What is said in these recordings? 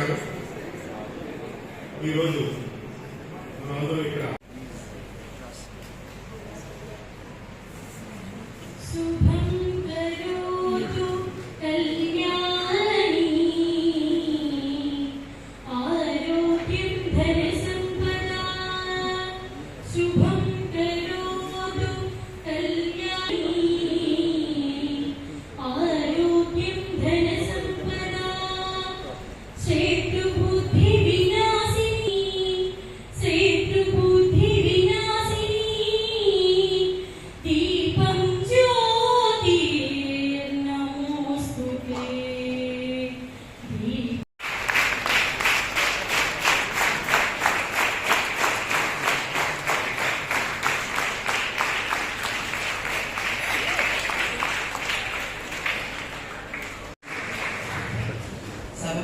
నమస్కారం. ఈరోజు మనందరం ఇక్కడ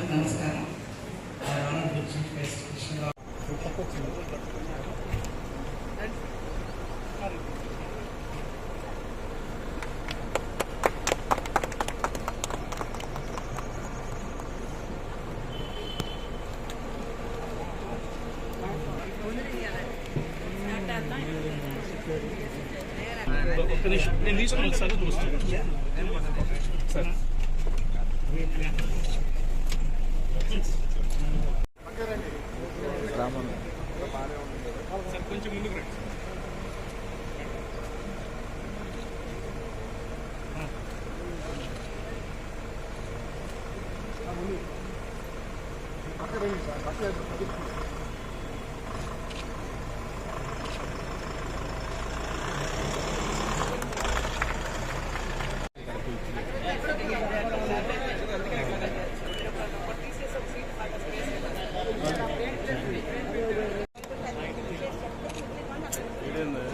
సభకు నమస్కారం రానుడు చీఫ్ గెస్ట్ కృష్ణరావు ఒక్క నిమిషం నేను తీసుకుని ఒకసారి చూస్తాను సార్ సార్ కొంచెం ముందుకు రండి సార్.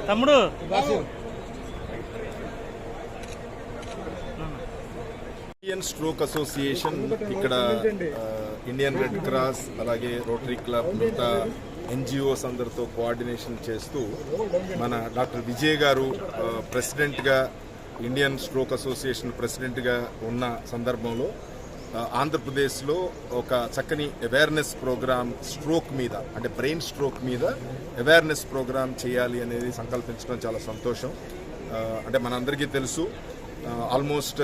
తమ్ముడు. ఇండియన్ స్ట్రోక్ అసోసియేషన్ ఇక్కడ ఇండియన్ రెడ్ క్రాస్ అలాగే రోటరీ క్లబ్ మిగతా ఎన్జిఓస్ అందరితో కోఆర్డినేషన్ చేస్తూ మన డాక్టర్ విజయ్ గారు ప్రెసిడెంట్గా ఇండియన్ స్ట్రోక్ అసోసియేషన్ ప్రెసిడెంట్గా ఉన్న సందర్భంలో ఆంధ్రప్రదేశ్లో ఒక చక్కని అవేర్నెస్ ప్రోగ్రామ్ స్ట్రోక్ మీద అంటే బ్రెయిన్ స్ట్రోక్ మీద అవేర్నెస్ ప్రోగ్రామ్ చేయాలి అనేది సంకల్పించడం చాలా సంతోషం. అంటే మనందరికీ తెలుసు ఆల్మోస్ట్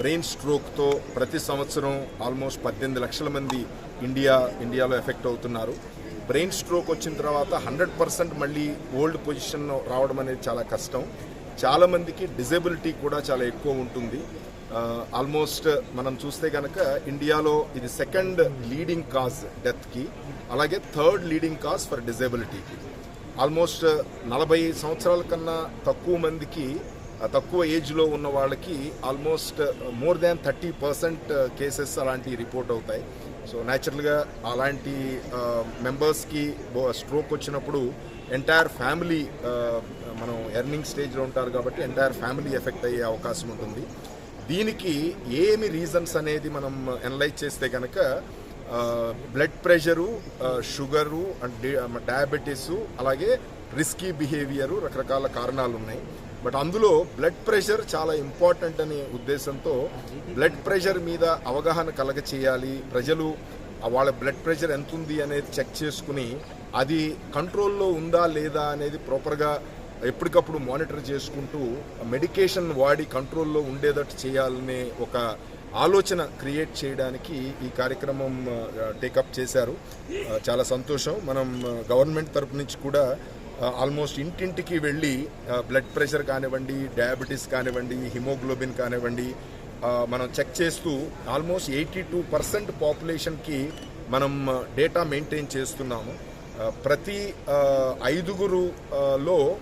బ్రెయిన్ స్ట్రోక్తో ప్రతి సంవత్సరం ఆల్మోస్ట్ పద్దెనిమిది లక్షల మంది ఇండియా ఇండియాలో ఎఫెక్ట్ అవుతున్నారు. బ్రెయిన్ స్ట్రోక్ వచ్చిన తర్వాత హండ్రెడ్ పర్సెంట్ మళ్ళీ ఓల్డ్ పొజిషన్ రావడం అనేది చాలా కష్టం. చాలామందికి డిజేబిలిటీ కూడా చాలా ఎక్కువ ఉంటుంది. ఆల్మోస్ట్ మనం చూస్తే కనుక ఇండియాలో ఇది సెకండ్ లీడింగ్ కాజ్ డెత్కి అలాగే థర్డ్ లీడింగ్ కాజ్ ఫర్ డిజేబిలిటీకి ఆల్మోస్ట్ నలభై సంవత్సరాల కన్నా తక్కువ మందికి తక్కువ ఏజ్లో ఉన్న వాళ్ళకి almost more than thirty percent cases అలాంటివి రిపోర్ట్ అవుతాయి. సో న్యాచురల్గా అలాంటి మెంబర్స్కి స్ట్రోక్ వచ్చినప్పుడు ఎంటైర్ ఫ్యామిలీ మనం ఎర్నింగ్ స్టేజ్లో ఉంటారు కాబట్టి ఎంటైర్ ఫ్యామిలీ ఎఫెక్ట్ అయ్యే అవకాశం ఉంటుంది. దీనికి ఏమి రీజన్స్ అనేది మనం అనలైజ్ చేస్తే కనుక blood pressure sugar and diabetes అలాగే రిస్కీ బిహేవియరు రకరకాల కారణాలు ఉన్నాయి. బట్ అందులో బ్లడ్ ప్రెషర్ చాలా ఇంపార్టెంట్ అనే ఉద్దేశంతో బ్లడ్ ప్రెషర్ మీద అవగాహన కలగ చేయాలి ప్రజలు వాళ్ళ బ్లడ్ ప్రెషర్ ఎంత ఉంది అనేది చెక్ చేసుకుని అది కంట్రోల్లో ఉందా లేదా అనేది ప్రాపర్గా ఎప్పటికప్పుడు మానిటర్ చేసుకుంటూ మెడికేషన్ వాడి కంట్రోల్లో ఉండేటట్టు చేయాలనే ఒక ఆలోచన క్రియేట్ చేయడానికి ఈ కార్యక్రమం టేకప్ చేశారు. చాలా సంతోషం. మనం గవర్నమెంట్ తరపు నుంచి కూడా ఆల్మోస్ట్ ఇంటింటికి వెళ్ళి బ్లడ్ ప్రెషర్ కానివ్వండి డయాబెటీస్ కానివ్వండి హిమోగ్లోబిన్ కానివ్వండి మనం చెక్ చేస్తూ ఆల్మోస్ట్ ఎయిటీ టూ పర్సెంట్ పాపులేషన్కి మనం డేటా మెయింటైన్ చేస్తున్నాము. ప్రతి ఐదుగురులో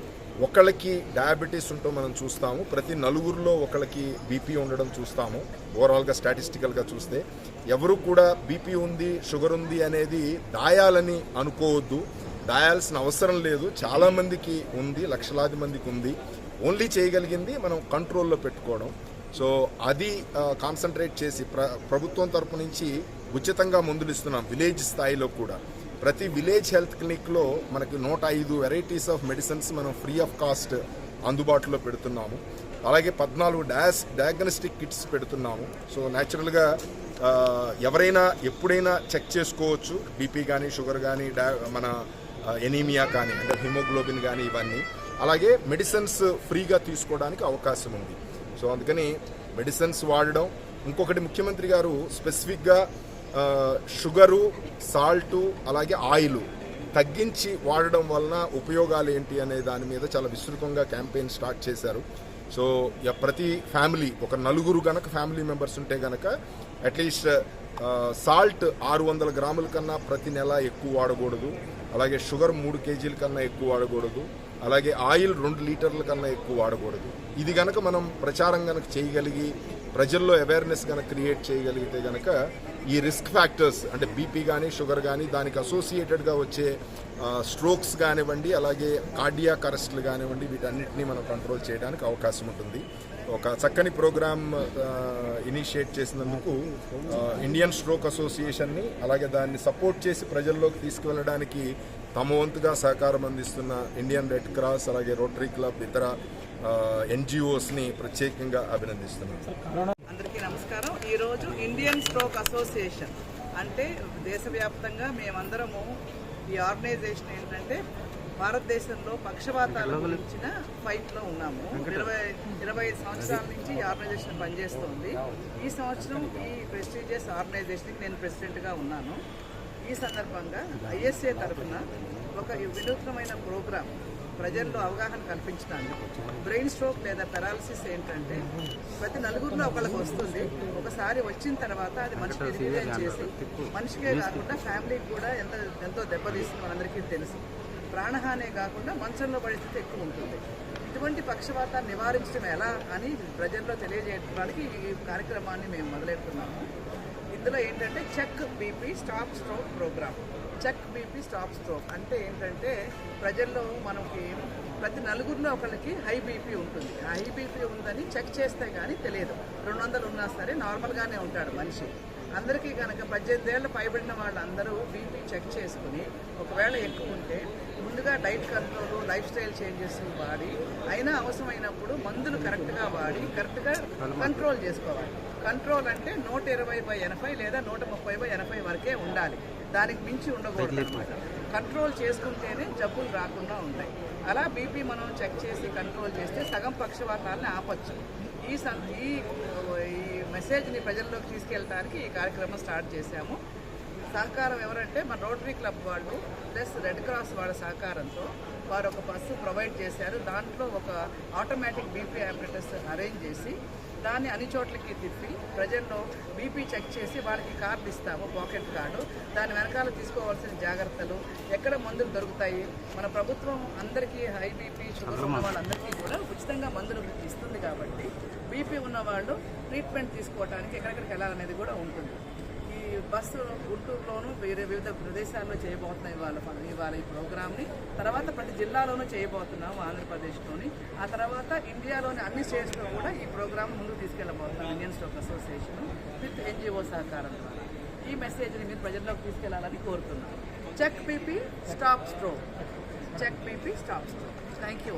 ఒకళ్ళకి డయాబెటీస్ ఉంటూ మనం చూస్తాము. ప్రతి నలుగురిలో ఒకళ్ళకి బీపీ ఉండడం చూస్తాము. ఓవరాల్గా స్టాటిస్టికల్గా చూస్తే ఎవరు కూడా బీపీ ఉంది షుగర్ ఉంది అనేది దాయాలని అనుకోవద్దు. దాయాల్సిన అవసరం లేదు. చాలామందికి ఉంది లక్షలాది మందికి ఉంది. ఓన్లీ చేయగలిగింది మనం కంట్రోల్లో పెట్టుకోవడం. సో అది కాన్సన్ట్రేట్ చేసి ప్ర ప్రభుత్వం తరపు నుంచి ఉచితంగా మందులు ఇస్తున్నాం. విలేజ్ స్థాయిలో కూడా. ప్రతి విలేజ్ హెల్త్ క్లినిక్లో మనకి నూట ఐదు వెరైటీస్ ఆఫ్ మెడిసిన్స్ మనం ఫ్రీ ఆఫ్ కాస్ట్ అందుబాటులో పెడుతున్నాము. అలాగే పద్నాలుగు డయాస్ డయాగ్నోస్టిక్ కిట్స్ పెడుతున్నాము. సో న్యాచురల్గా ఎవరైనా ఎప్పుడైనా చెక్ చేసుకోవచ్చు. బీపీ కానీ షుగర్ కానీ డయా మన ఎనీమియా కానీ అంటే హిమోగ్లోబిన్ కానీ ఇవన్నీ. అలాగే మెడిసిన్స్ ఫ్రీగా తీసుకోవడానికి అవకాశం ఉంది. సో అందుకని మెడిసిన్స్ వాడడం. ఇంకొకటి ముఖ్యమంత్రి గారు స్పెసిఫిక్గా షుగరు సాల్టు అలాగే ఆయిల్ తగ్గించి వాడడం వలన ఉపయోగాలు ఏంటి అనే దాని మీద చాలా విస్తృతంగా క్యాంపెయిన్ స్టార్ట్ చేశారు. సో య- ప్రతి ఫ్యామిలీ ఒక నలుగురు కనుక ఫ్యామిలీ మెంబర్స్ ఉంటే కనుక అట్లీస్ట్ సాల్ట్ ఆరు వందల గ్రాముల కన్నా ప్రతి నెల ఎక్కువ వాడకూడదు. అలాగే షుగర్ మూడు కేజీల కన్నా ఎక్కువ వాడకూడదు. అలాగే ఆయిల్ రెండు లీటర్ల కన్నా ఎక్కువ వాడకూడదు. ఇది కనుక మనం ప్రచారం కనుక చేయగలిగి ప్రజల్లో అవేర్నెస్ కనుక క్రియేట్ చేయగలిగితే కనుక ఈ రిస్క్ ఫ్యాక్టర్స్ అంటే బీపీ కానీ షుగర్ కానీ దానికి అసోసియేటెడ్గా వచ్చే స్ట్రోక్స్ కానివ్వండి అలాగే కార్డియాక్ అరెస్ట్లు కానివ్వండి వీటన్నిటిని మనం కంట్రోల్ చేయడానికి అవకాశం ఉంటుంది. ఒక చక్కని ప్రోగ్రామ్ ఇనిషియేట్ చేసినందుకు ఇండియన్ స్ట్రోక్ అసోసియేషన్ని అలాగే దాన్ని సపోర్ట్ చేసి ప్రజల్లోకి తీసుకువెళ్ళడానికి తమ వంతుగా సహకారం అందిస్తున్న ఇండియన్ రెడ్ క్రాస్ అలాగే రోటరీ క్లబ్ ఇతర ఎన్జిఓస్ని ప్రత్యేకంగా అభినందిస్తున్నాను. నమస్కారం ఈరోజు ఇండియన్ స్ట్రోక్ అసోసియేషన్ అంటే దేశవ్యాప్తంగా మేమందరము ఈ ఆర్గనైజేషన్ ఏంటంటే భారతదేశంలో పక్షపాతాల గురించిన ఫైట్లో ఉన్నాము. ఇరవై ఇరవై ఐదు సంవత్సరాల నుంచి ఈ ఆర్గనైజేషన్ పనిచేస్తుంది. ఈ సంవత్సరం ఈ ప్రెస్టీజియస్ ఆర్గనైజేషన్కి నేను ప్రెసిడెంట్గా ఉన్నాను. ఈ సందర్భంగా ఐఎస్ఏ తరఫున ఒక వినూత్నమైన ప్రోగ్రాం ప్రజల్లో అవగాహన కల్పించడానికి బ్రెయిన్ స్ట్రోక్ లేదా పెరాలసిస్ ఏంటంటే ప్రతి నలుగురిలో ఒకళ్ళకి వస్తుంది. ఒకసారి వచ్చిన తర్వాత అది మనిషికి రిలీజ్ చేసి మనిషికే కాకుండా ఫ్యామిలీకి కూడా ఎంత ఎంతో దెబ్బతీస్తుంది మనందరికీ తెలుసు. ప్రాణహానే కాకుండా మంచంలో పరిస్థితి ఎక్కువ ఉంటుంది. ఇటువంటి పక్షపాతాన్ని నివారించడం ఎలా అని ప్రజల్లో తెలియజేయడానికి ఈ కార్యక్రమాన్ని మేము మొదలెడుతున్నాము. ఇందులో ఏంటంటే check BP stop stroke program check BP stop stroke అంటే ఏంటంటే ప్రజల్లో మనకి ప్రతి నలుగురిలో ఒకరికి హై బీపీ ఉంటుంది. ఆ హై బీపీ ఉందని చెక్ చేస్తే కానీ తెలియదు. రెండు వందలు ఉన్నా సరే నార్మల్గానే ఉంటాడు మనిషి. అందరికీ కనుక పద్దెనిమిది ఏళ్ళు పైబడిన వాళ్ళందరూ బీపీ చెక్ చేసుకుని ఒకవేళ ఎక్కువ ఉంటే ముందుగా diet control lifestyle changes వాడి అయినా అవసరమైనప్పుడు మందులు కరెక్ట్గా వాడి కరెక్ట్గా కంట్రోల్ చేసుకోవాలి. కంట్రోల్ అంటే నూట ఇరవై బై ఎనభై లేదా నూట ముప్పై బై ఎనభై వరకే ఉండాలి. దానికి మించి ఉండకూడదు అనమాట కంట్రోల్ చేసుకుంటేనే జబ్బులు రాకుండా ఉంటాయి. అలా బీపీ మనం చెక్ చేసి కంట్రోల్ చేస్తే సగం పక్షవాతాలను ఆపచ్చు. ఈ సం ఈ మెసేజ్ని ప్రజల్లోకి తీసుకెళ్ళడానికి ఈ కార్యక్రమం స్టార్ట్ చేశాము. సహకారం ఎవరంటే మన రోటరీ క్లబ్ వాళ్ళు ప్లస్ రెడ్ క్రాస్ వాళ్ళ సహకారంతో వారు ఒక బస్సు ప్రొవైడ్ చేశారు. దాంట్లో ఒక ఆటోమేటిక్ బీపీ ఆపరేటర్స్ అరేంజ్ చేసి దాన్ని అన్ని చోట్లకి తిప్పి ప్రజల్లో బీపీ చెక్ చేసి వాళ్ళకి కార్డు ఇస్తాము పాకెట్ కార్డు. దాని వెనకాల తీసుకోవాల్సిన జాగ్రత్తలు ఎక్కడ మందులు దొరుకుతాయి. మన ప్రభుత్వం అందరికీ హై బీపీ షుగర్ ఉన్న వాళ్ళందరికీ కూడా ఉచితంగా మందులు ఇస్తుంది కాబట్టి బీపీ ఉన్న వాళ్ళు ట్రీట్మెంట్ తీసుకోవడానికి ఎక్కడెక్కడికి వెళ్ళాలనేది కూడా ఉంటుంది. బస్సు గుంటూరులోను వేరే వివిధ ప్రదేశాల్లో చేయబోతున్నాం ఇవాళ ఇవాళ ఈ ప్రోగ్రామ్ని తర్వాత ప్రతి జిల్లాలోనూ చేయబోతున్నాము ఆంధ్రప్రదేశ్లోని. ఆ తర్వాత ఇండియాలోని అన్ని స్టేట్స్లో కూడా ఈ ప్రోగ్రామ్ ముందుకు తీసుకెళ్ళబోతున్నాం Indian stroke association with NGO సహకారం ద్వారా ఈ మెసేజ్ని మీరు ప్రజల్లోకి తీసుకెళ్ళాలని కోరుతున్నాను check BP stop stroke. Check BP stop stroke. Thank you